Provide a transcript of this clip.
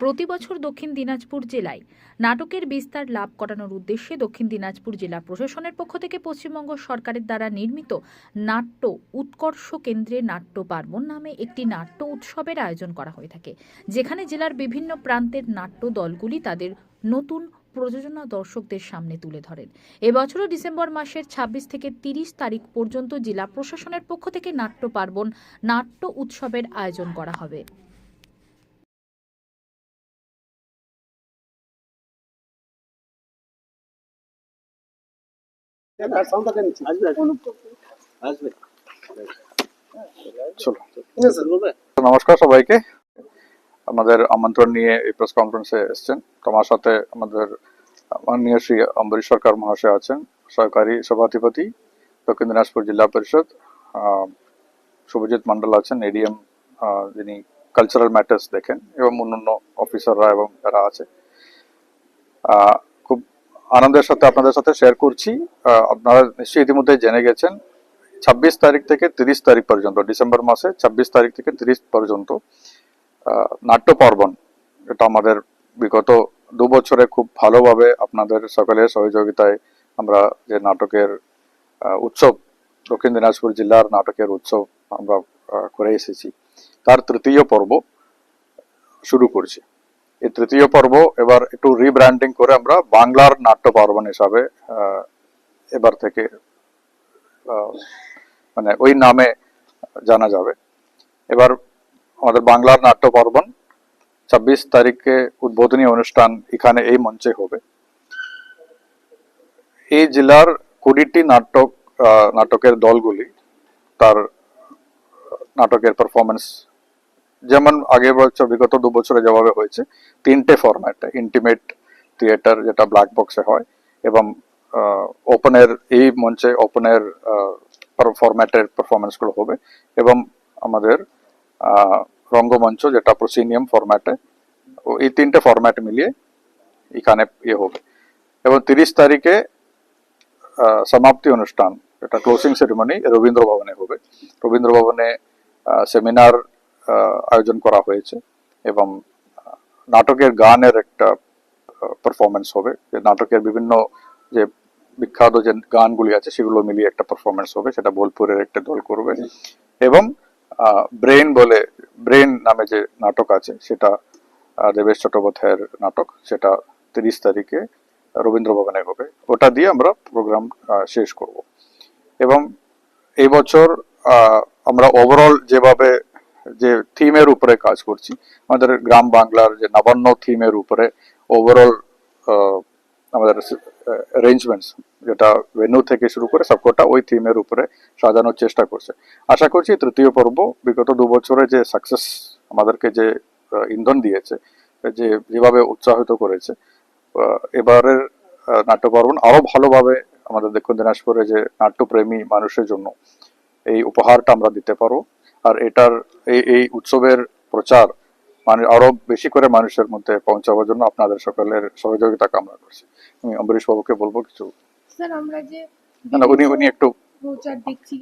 প্রতি বছর দক্ষিণ দিনাজপুর জেলায় নাটকের বিস্তার লাভ করানোর উদ্দেশ্যে দক্ষিণ দিনাজপুর জেলা প্রশাসনের পক্ষ থেকে পশ্চিমবঙ্গ সরকারের দ্বারা নির্মিত নাট্য উৎকর্ষ কেন্দ্রে নাট্য পার্বণ নামে একটি নাট্য উৎসবের আয়োজন করা হয়ে থাকে, যেখানে জেলার বিভিন্ন প্রান্তের নাট্য দলগুলি তাদের নতুন প্রযোজনা দর্শকদের সামনে তুলে ধরেন। এবছরও ডিসেম্বর মাসের ২৬ থেকে তিরিশ তারিখ পর্যন্ত জেলা প্রশাসনের পক্ষ থেকে নাট্য পার্বণ নাট্য উৎসবের আয়োজন করা হবে। নমস্কার সবাইকে। আমাদের আমন্ত্রণ নিয়ে এই প্রেস কনফারেন্সে এসেছেন। তোমার সাথে আমাদের মাননীয় শ্রী অম্বরীশ সরকার মহাশয় আছেন, সহকারী সভাধিপতি, দক্ষিণ দিনাজপুর জেলা পরিষদ শুভজিৎ মন্ডল আছেন এডিএম যিনি কালচারাল ম্যাটার্স দেখেন, এবং অন্যান্য অফিসাররা এবং যারা আছে। আনন্দের সাথে আপনাদের সাথে শেয়ার করছি। আপনারা নিশ্চয়ই ইতিমধ্যে জেনে গেছেন, ছাব্বিশ তারিখ থেকে তিরিশ তারিখ পর্যন্ত, ডিসেম্বর মাসে ছাব্বিশ তারিখ থেকে তিরিশ পর্যন্ত নাট্য পার্বণ এটা আমাদের বিগত দু বছরে খুব ভালোভাবে আপনাদের সকলের সহযোগিতায় আমরা যে নাটকের উৎসব, দক্ষিণ দিনাজপুর জেলার নাটকের উৎসব আমরা করে এসেছি। তার তৃতীয় পর্ব শুরু করছি। এই তৃতীয় পর্ব, এবার একটু রিব্র্যান্ডিং করে আমরা বাংলার নাট্য পার্বণ হিসাবে এবার থেকে মানে ওই নামে জানা যাবে। এবার আমাদের বাংলার নাট্য পার্বণ ছাব্বিশ তারিখে উদ্বোধনী অনুষ্ঠান এখানে এই মঞ্চে হবে। এই জেলার কুড়িটি নাটক নাটকের দলগুলি তার নাটকের পারফরমেন্স যেমন আগের বছর, বিগত দু বছরে যেভাবে হয়েছে, তিনটে ফরম্যাটে ইন্টিমেট থিয়েটার যেটা ব্ল্যাক বক্সে হয় এবং ওপেনের এই মঞ্চে ওপেনের ফরম্যাটের পারফরমেন্সগুলো হবে এবং আমাদের রঙ্গমঞ্চ যেটা প্রসিনিয়াম ফরম্যাটে এই তিনটে ফরম্যাট মিলিয়ে এখানে ইয়ে হবে। এবং তিরিশ তারিখে সমাপ্তি অনুষ্ঠান, এটা ক্লোজিং সেরিমনি রবীন্দ্র ভবনে হবে। রবীন্দ্র ভবনে সেমিনার আয়োজন করা হয়েছে এবং নাটকের গানের একটা পারফরমেন্স হবে। যে নাটকের বিভিন্ন যে বিখ্যাত যে গানগুলি আছে, সেগুলো মিলিয়ে একটা পারফরমেন্স হবে, সেটা বোলপুরের একটা দল করবে। এবং ব্রেন বলে ব্রেন নামে যে নাটক আছে, সেটা দেবেশ চট্টোপাধ্যায়ের নাটক, সেটা তিরিশ তারিখে রবীন্দ্র ভবনে হবে। ওটা দিয়ে আমরা প্রোগ্রাম শেষ করব। এবং এই বছর আমরা ওভারঅল যেভাবে যে থিমের উপরে কাজ করছি। আমাদের গ্রাম বাংলার যে নবান্ন থিমের উপরে ওভারঅল আমাদের অ্যারেঞ্জমেন্টস যেটা ভেন্যু থেকে শুরু করে সবকটা ওই থিমের উপরে সাজানোর চেষ্টা করছে। আশা করছি তৃতীয় পর্ব, বিগত দু বছরে যে সাকসেস আমাদেরকে যে ইন্ধন দিয়েছে, যে যেভাবে উৎসাহিত করেছে এবারের নাট্য পার্বণ আরও ভালোভাবে আমাদের দক্ষিণ দিনাজপুরে যে নাট্যপ্রেমী মানুষের জন্য এই উপহারটা আমরা দিতে পারব। আর এটার এই এই উৎসবের প্রচার মানে আরও বেশি করে মানুষের মধ্যে পৌঁছাবার জন্য আপনাদের সকলের সহযোগিতা কামনা করছি। আমি অম্বরীশ বাবুকে বলব কিছু। স্যার আমরা যে না, উনি উনি একটু প্রচার দেখছি